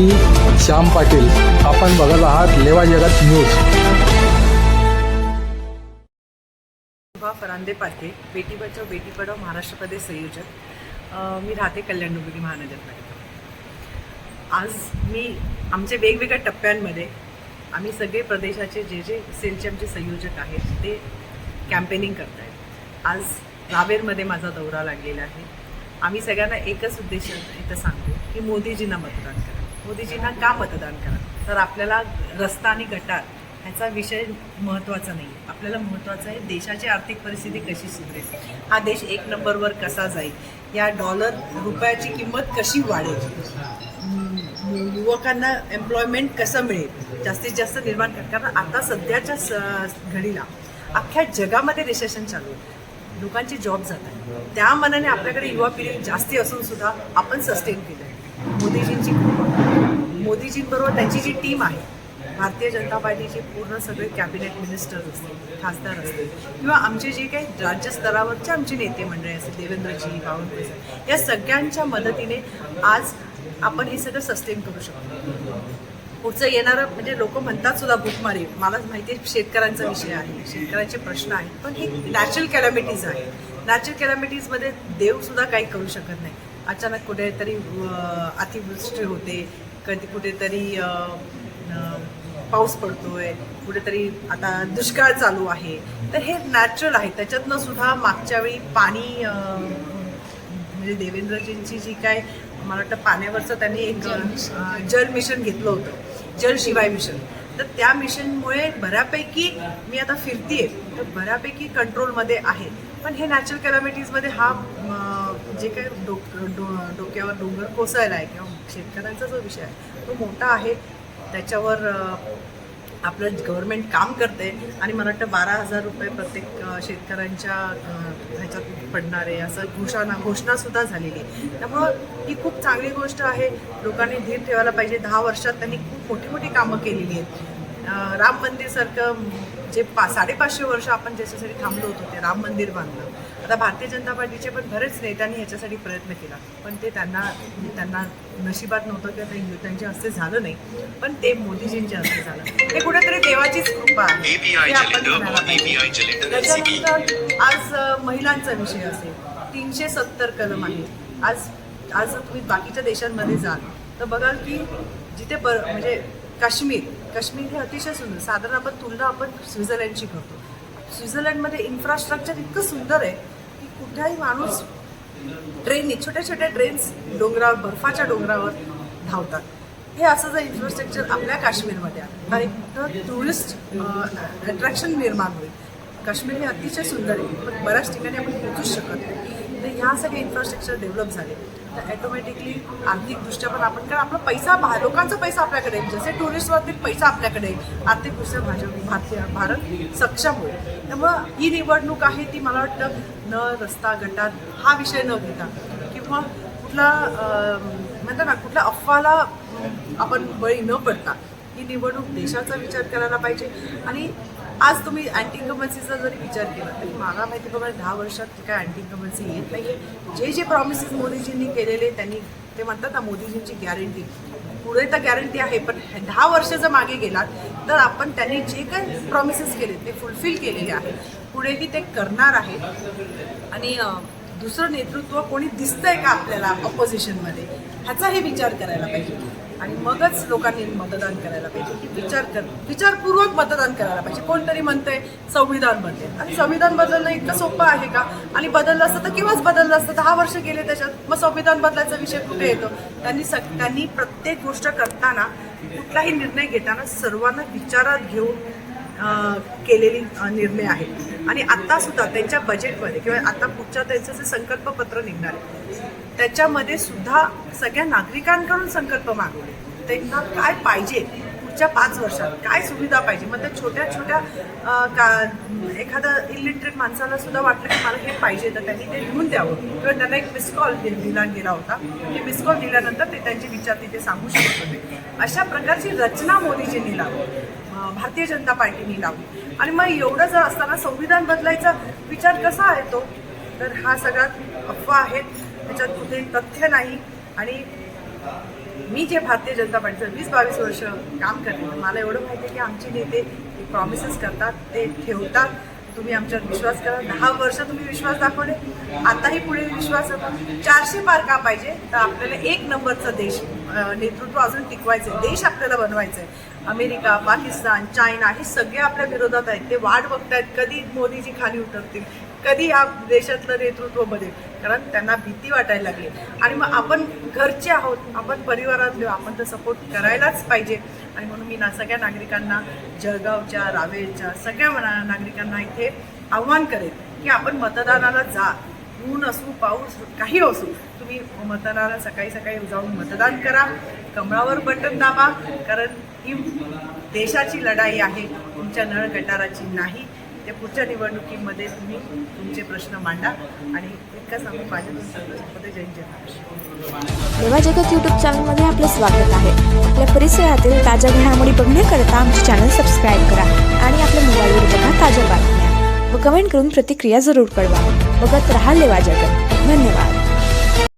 मी श्याम पाटील. आपण बघत आहात लेवा जगात न्यूज. फरांदे पाटे बेटी बचाव बेटी पढाव महाराष्ट्र प्रदेश संयोजक. मी राहते कल्याण डोंबिवली महानगरपालिका आज मी आमचे वेगवेगळ्या टप्प्यांमध्ये आम्ही सगळे प्रदेशाचे जे जे सेलचे आमचे संयोजक आहेत ते कॅम्पेनिंग करत आहेत आज रावेरमध्ये माझा दौरा लागलेला आहे. आम्ही सगळ्यांना एकच उद्देश इथं सांगतो की मोदीजींना मतदान करा. मोदीजींना का मतदान करा तर आपल्याला रस्ता आणि गटार ह्याचा विषय महत्त्वाचा नाही आपल्याला महत्त्वाचं आहे देशाची आर्थिक परिस्थिती कशी सुधरेल? हा देश एक नंबरवर कसा जाईल? या डॉलर रुपयाची किंमत कशी वाढेल? युवकांना एम्प्लॉयमेंट कसं मिळेल? जास्तीत जास्त निर्माण कर कारण आता सध्याच्या स- घडीला अख्ख्या जगामध्ये रिसेशन चालू आहे. लोकांचे जॉब जात आहेत. त्या मनाने आपल्याकडे युवा पिढी जास्ती असून सुद्धा आपण सस्टेन केलं आहे मोदीजींची मोदीजींबरोबर त्यांची जी टीम आहे भारतीय जनता पार्टीचे पूर्ण सगळे कॅबिनेट मिनिस्टर असतील खासदार असतील किंवा आमचे जे काही राज्य स्तरावरचे आमचे नेते मंडळी असतील देवेंद्रजी बावनकुळे या सगळ्यांच्या मदतीने आज आपण हे सगळं सस्टेन करू शकतो. पुढचं येणारं म्हणजे लोक म्हणतात सुद्धा भूकमारी. मला माहिती आहे शेतकऱ्यांचा विषय आहे शेतकऱ्यांचे प्रश्न आहेत पण हे नॅचरल कॅलॅमिटीज आहे नॅचरल कॅलॅमिटीजमध्ये देवसुद्धा काही करू शकत नाही. अचानक कुठेतरी अतिवृष्टी होते कधी कुठेतरी पाऊस पडतोय कुठेतरी आता दुष्काळ चालू आहे. तर हे नॅचरल आहे. त्याच्यातनं सुद्धा मागच्या वेळी पाणी म्हणजे देवेंद्रजींची जी काय मला वाटतं पाण्यावरचं त्यांनी एक जल मिशन. घेतलं होतं. जल शिवाय मिशन. तर त्या मिशनमुळे बऱ्यापैकी मी आता फिरतीये. तर बऱ्यापैकी कंट्रोलमध्ये आहे. पण हे नॅचरल कॅलॅमिटीजमध्ये हा जे काही डोक डो डोक्यावर डोंगर कोसळला आहे किंवा शेतकऱ्यांचा जो विषय आहे तो मोठा आहे. त्याच्यावर आपलं गव्हर्मेंट काम करते आणि मला वाटतं बारा हजार रुपये प्रत्येक शेतकऱ्यांच्या ह्याच्यात पडणारे असं घोषणा घोषणासुद्धा झालेली आहे. त्यामुळं ही खूप चांगली गोष्ट आहे. लोकांनी धीर ठेवायला पाहिजे. दहा वर्षात त्यांनी खूप मोठी मोठी कामं केलेली आहेत. राम मंदिरसारखं जे पा साडेपाचशे वर्ष आपण ज्याच्यासाठी थांबलो होतो ते राम मंदिर बांधलं. आता भारतीय जनता पार्टीचे पण बरेच नेत्यांनी ह्याच्यासाठी प्रयत्न केला. पण ते त्यांना त्यांना नशिबात नव्हतं किंवा ते त्यांच्या हस्ते झालं नाही. पण ते मोदीजींच्या हस्ते झालं. हे कुठेतरी देवाचीच कृपा आहे. हे आपण. त्याच्यानंतर आज महिलांचा विषय असेल. तीनशे सत्तर कलम आहे आज आज तुम्ही बाकीच्या देशांमध्ये जाल तर बघाल की जिथे बर म्हणजे काश्मीर काश्मीर हे अतिशय सुंदर साधारण आपण तुलना आपण स्वित्झर्लंडची करतो. स्वित्झर्लंडमध्ये इन्फ्रास्ट्रक्चर इतकं सुंदर आहे कुठलाही माणूस ट्रेननी छोट्या छोट्या ट्रेन्स डोंगरावर बर्फाच्या डोंगरावर धावतात हे असं जर इन्फ्रास्ट्रक्चर आपल्या काश्मीरमध्ये आलं तर एक टुरिस्ट अट्रॅक्शन निर्माण होईल काश्मीर हे अतिशय सुंदर आहे पण बऱ्याच ठिकाणी आपण पोहोचूच शकत नाही तर ह्या सगळे इन्फ्रास्ट्रक्चर डेव्हलप झाले तर ॲटोमॅटिकली आर्थिकदृष्ट्या पण आपण कारण आपला पैसा भा लोकांचा पैसा आपल्याकडे आहे. जसे टुरिस्टवरती पैसा आपल्याकडे आहे. आर्थिकदृष्ट्या भाजप भारतीय भारत सक्षम होईल त्यामुळं ही निवडणूक आहे ती मला वाटतं न रस्ता गटात हा विषय न घेता किंवा कुठला म्हणतात ना कुठल्या अफवाला आपण बळी न पडता ही निवडणूक देशाचा विचार करायला पाहिजे. आणि आज तुम्ही अँटी जरी विचार केला तरी मला माहिती बघा दहा वर्षात काय अँटी येत नाही जे जे प्रॉमिसेस मोदीजींनी केलेले त्यांनी ते म्हणतात ना मोदीजींची गॅरंटी पुढे तर गॅरंटी आहे पण दहा वर्ष जर मागे गेलात तर आपण त्यांनी जे काही प्रॉमिसेस केले ते फुलफिल केलेले आहेत. पुढेही ते करणार आहेत. आणि दुसरं नेतृत्व कोणी दिसतंय का आपल्याला ऑपोजिशनमध्ये ह्याचाही विचार करायला पाहिजे. आणि मगच लोकांनी मतदान करायला पाहिजे. की विचार कर विचारपूर्वक मतदान करायला पाहिजे. कोणतरी म्हणतंय संविधान बदलेल. आणि संविधान बदलणं इतकं सोपं आहे का? आणि बदललं असतं तर केव्हाच बदललं असतं? दहा वर्ष गेले त्याच्यात. मग संविधान बदलायचा विषय कुठे येतो? त्यांनी सग त्यांनी प्रत्येक गोष्ट करताना कुठलाही निर्णय घेताना सर्वांना विचारात घेऊन केलेली निर्णय आहेत. आणि आत्तासुद्धा सुद्धा त्यांच्या बजेटमध्ये किंवा आता पुढच्या त्यांचं जे संकल्पपत्र निघणार आहे त्याच्यामध्ये सुद्धा सगळ्या नागरिकांकडून संकल्प मागवले. त्यांना काय पाहिजे? पुढच्या पाच वर्षात काय सुविधा पाहिजे? मग त्या छोट्या छोट्या का एखादं इलिटरेट माणसाला सुद्धा वाटलं की मला हे पाहिजे तर त्यांनी ते लिहून द्यावं. किंवा त्यांना एक मिस कॉल दिला गेला होता. ते मिस कॉल दिल्यानंतर ते त्यांचे विचार तिथे सांगू शकत होते. अशा प्रकारची रचना मोदीजींनी लावली. भारतीय जनता पार्टीने लावली. आणि मग एवढं जर असताना संविधान बदलायचा विचार कसा आहे तो तर हा सगळ्यात अफवा आहेत त्याच्यात कुठे तथ्य नाही. आणि मी जे भारतीय जनता पार्टीचं वीस बावीस वर्ष काम करते मला एवढं माहिती आहे की आमचे नेते प्रॉमिसेस करतात ते ठेवतात. तुम्ही आमच्यावर विश्वास करा. दहा वर्ष तुम्ही विश्वास दाखवले. आताही पुढे विश्वास चारशे पार का पाहिजे? तर आपल्याला एक नंबरचा देश नेतृत्व अजून टिकवायचं आहे देश आपल्याला बनवायचा आहे अमेरिका पाकिस्तान चायना हे सगळे आपल्या विरोधात आहेत. ते वाट बघतायत कधी मोदीजी खाली उतरतील? कधी या देशातलं नेतृत्व बनेल? कारण त्यांना भीती वाटायला लागली. आणि मग आपण घरचे आहोत आपण परिवारातले आपण तर सपोर्ट करायलाच पाहिजे. आणि म्हणून मी ना सगळ्या नागरिकांना जळगावच्या रावेरच्या सगळ्या मना- नागरिकांना इथे आव्हान करेन की आपण मतदानाला जा. ऊन असू पाऊस काही असू तुम्ही मतदानाला सकाळी सकाळी जाऊन मतदान करा. कमळावर बटन दाबा कारण ही देशाची लढाई आहे तुमच्या नळ गटाराची नाही. त्या पुढच्या निवडणुकीमध्ये तुम्ही तुमचे प्रश्न मांडा आणि इतका सांगून माझ्या तुमच्या जय जय जगत यूट्यूब चॅनलमध्ये आपलं स्वागत आहे. आपल्या परिसरातील ताज्या घडामोडी बघण्याकरता आमचे चॅनल सबस्क्राईब करा आणि आपल्या मोबाईलवर बघा ताज्या बातम्या. व कमेंट करून प्रतिक्रिया जरूर कळवा. बघत राहा लेवा जगत. धन्यवाद.